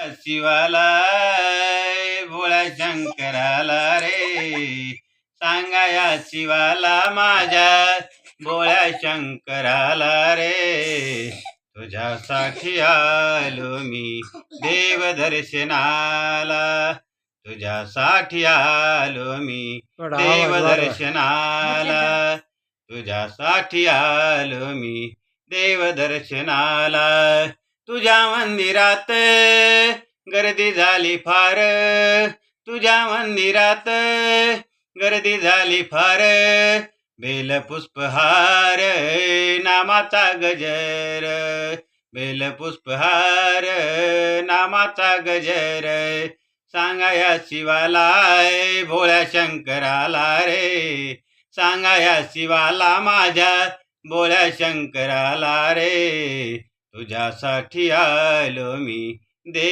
शिवाला भोळ्या शंकराला रे. सांगा या शिवाला माझ्या भोळ्या शंकराला रे. तुझ्यासाठी आलो मी देव दर्शनाला. तुझ्यासाठी आलो मी देव दर्शनाला. तुझ्यासाठी आलो मी देव दर्शनाला. तुझ्या मंदिरात गर्दी झाली फार. तुझ्या मंदिरात गर्दी झाली फार. बेल पुष्पहार नामाचा गजर. बेल पुष्पहार नामाचा गजर. सांगा या शिवाला भोळ्या शंकराला रे. सांगा या शिवाला माझ्या भोळ्या शंकराला रे. तुझ्यासाठी आलो मी. दे